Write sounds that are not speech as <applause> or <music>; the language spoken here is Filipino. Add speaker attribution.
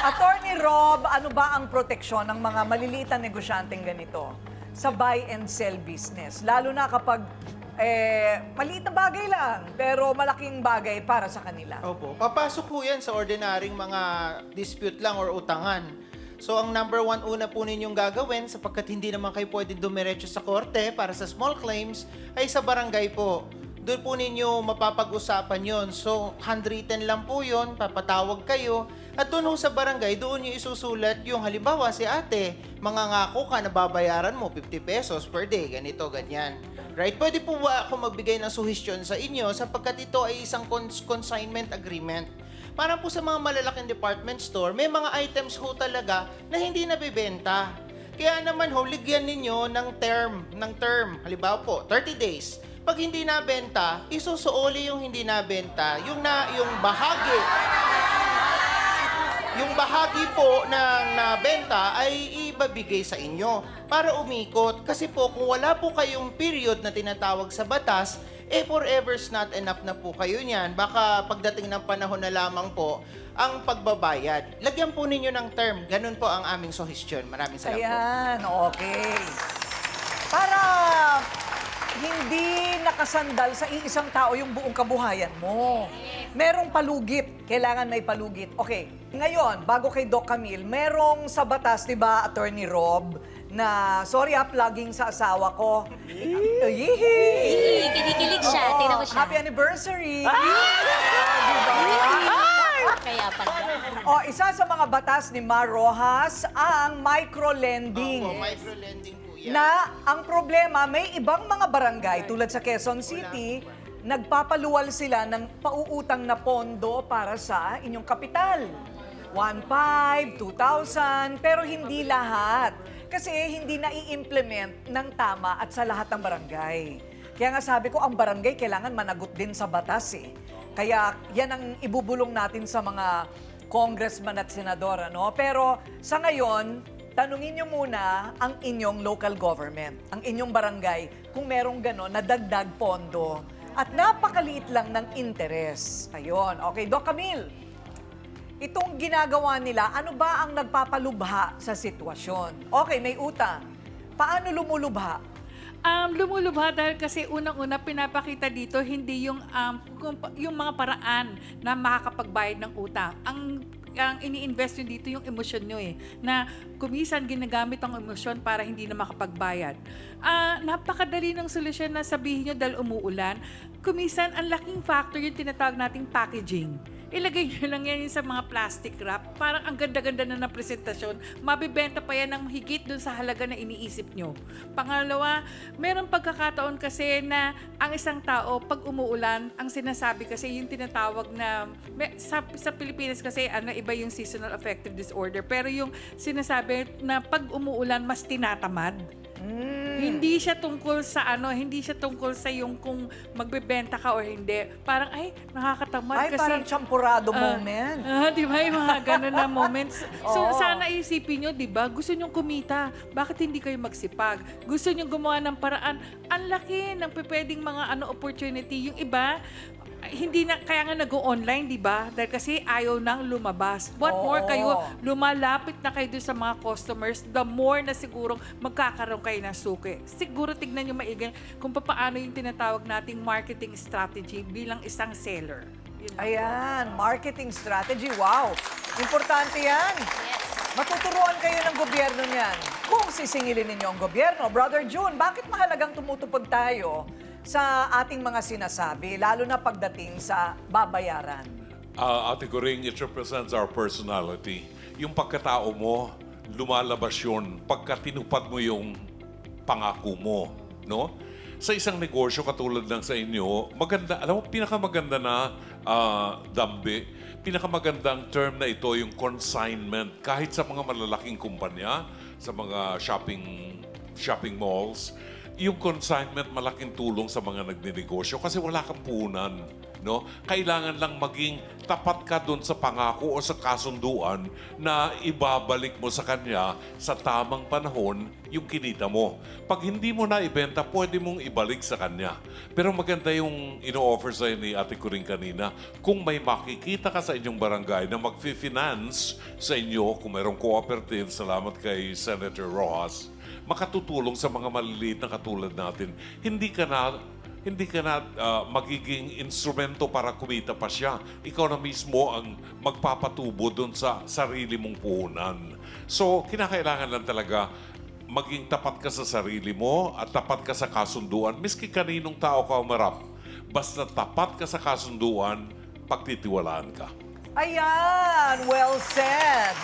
Speaker 1: Attorney Rob, ano ba ang proteksyon ng mga maliliit na negosyanteng ganito sa buy and sell business? Lalo na kapag eh, maliit na bagay lang, pero malaking bagay para sa kanila.
Speaker 2: Opo. Papasok po yan sa ordinaryong mga dispute lang or utangan. So, ang number one una po ninyong gagawin, sapagkat hindi naman kayo pwede dumiretso sa korte para sa small claims, ay sa barangay po. Doon po ninyo mapapag-usapan yon. So, handwritten lang po yon, papatawag kayo. At doon ho sa barangay, doon nyo isusulat yung halimbawa si ate, mangangako ka na babayaran mo 50 pesos per day, ganito, ganyan. Right? Pwede po ba ako magbigay ng suhestyon sa inyo sapagkat ito ay isang cons- consignment agreement. Para po sa mga malalaking department store, may mga items ho talaga na hindi nabibenta. Kaya naman ho, ligyan ninyo ng term, ng term. Halimbawa po, 30 days. Pag hindi nabenta, isusuoli yung hindi nabenta, yung na yung bahagi yung bahagi po ng nabenta ay ibabigay sa inyo para umikot. Kasi po, kung wala po kayong period na tinatawag sa batas, eh forever's not enough na po kayo niyan. Baka pagdating ng panahon na lamang po ang pagbabayad. Lagyan po ninyo ng term. Ganun po ang aming suggestion. Maraming salamat po.
Speaker 1: Ayan, okay. Para hindi nakasandal sa iisang tao yung buong kabuhayan mo. Merong palugit. Kailangan may palugit. Okay, ngayon, bago kay Doc Camille, merong sa batas, di ba, Attorney Rob, na, sorry ah, plugging sa asawa ko. Yee!
Speaker 3: Kinikilig siya.
Speaker 1: Oo,
Speaker 3: Tingnan mo siya.
Speaker 1: Happy anniversary!
Speaker 3: Kaya pala.
Speaker 1: O, isa sa mga batas ni Mar Rojas, ang micro-lending.
Speaker 2: Opo, micro-lending po yan.
Speaker 1: na ang problema, may ibang mga barangay tulad sa Quezon City, nagpapaluwal sila ng pauutang na pondo para sa inyong kapital. 1,500, 2,000, pero hindi lahat. Kasi hindi na i-implement ng tama at sa lahat ng barangay. Kaya nga sabi ko, ang barangay kailangan managot din sa batas eh. Kaya yan ang ibubulong natin sa mga congressman at senador. Ano? Pero sa ngayon, tanungin nyo muna ang inyong local government, ang inyong barangay, kung merong gano'n na dagdag pondo. At napakaliit lang ng interes. Ayun. Okay, Doc Camille, itong ginagawa nila, ano ba ang nagpapalubha sa sitwasyon? Okay, may utang. Paano lumulubha?
Speaker 4: Um, lumulubha dahil kasi unang-una pinapakita dito hindi yung um, yung mga paraan na makakapagbayad ng utang. Ang ang ini-invest nyo dito yung emosyon nyo eh. Na kumisan ginagamit ang emosyon para hindi na makapagbayad. Ah, napakadali ng solusyon na sabihin nyo dahil umuulan. Kumisan, ang laking factor yung tinatawag nating packaging. Ilagay nyo lang yan sa mga plastic wrap. Parang ang ganda-ganda na ng presentasyon. Mabibenta pa yan ng higit dun sa halaga na iniisip nyo. Pangalawa, meron pagkakataon kasi na ang isang tao, pag umuulan, ang sinasabi kasi yung tinatawag na, may- sa, sa Pilipinas kasi, ano, iba yung seasonal affective disorder. Pero yung sinasabi na pag umuulan, mas tinatamad. Hindi siya tungkol sa ano, hindi siya tungkol sa yung kung magbebenta ka or hindi. Parang ay nakakatamad
Speaker 1: Ay,
Speaker 4: kasi
Speaker 1: parang champurado
Speaker 4: Ah,
Speaker 1: moment.
Speaker 4: Ah, di ba? Yung mga ganun na <laughs> moments. So,
Speaker 1: Oo.
Speaker 4: sana isipin nyo, di ba? Gusto nyo kumita. Bakit hindi kayo magsipag? Gusto nyo gumawa ng paraan. Ang laki ng pwedeng mga ano opportunity. Yung iba, hindi na, kaya nga nag-online, di ba? Dahil kasi ayaw nang lumabas. What
Speaker 1: Oo.
Speaker 4: more kayo, lumalapit na kayo doon sa mga customers, the more na sigurong magkakaroon kayo ng suki. Siguro tignan nyo maigay kung paano yung tinatawag nating marketing strategy bilang isang seller. Yun lang.
Speaker 1: Ayan, marketing strategy. Wow! Importante yan. Matuturuan kayo ng gobyerno niyan. Kung sisingilin ninyo ang gobyerno, Brother June, bakit mahalagang tumutupad tayo sa ating mga sinasabi, lalo na pagdating sa babayaran?
Speaker 5: Ah, Ate Goring, it represents our personality. Yung pagkatao mo, lumalabas yun pagka tinupad mo yung pangako mo, no? Sa isang negosyo katulad ng sa inyo, maganda, alam mo, pinakamaganda na ah, dambi, pinakamagandang term na ito yung consignment. Kahit sa mga malalaking kumpanya, sa mga shopping shopping malls, yung consignment malaking tulong sa mga nagninegosyo kasi wala kang punan. no? Kailangan lang maging tapat ka doon sa pangako o sa kasunduan na ibabalik mo sa kanya sa tamang panahon yung kinita mo. Pag hindi mo na ibenta, pwede mong ibalik sa kanya. Pero maganda yung ino-offer sa'yo ni Ate Kuring kanina. Kung may makikita ka sa inyong barangay na mag-finance sa inyo, kung mayroong cooperative, salamat kay Senator Rojas, makatutulong sa mga maliliit na katulad natin. Hindi ka na hindi ka na ah, magiging instrumento para kumita pa siya. Ikaw na mismo ang magpapatubo doon sa sarili mong puhunan. So, kinakailangan lang talaga maging tapat ka sa sarili mo at tapat ka sa kasunduan. Miski kaninong tao ka umarap, basta tapat ka sa kasunduan, pagtitiwalaan ka.
Speaker 1: Ayan, well said.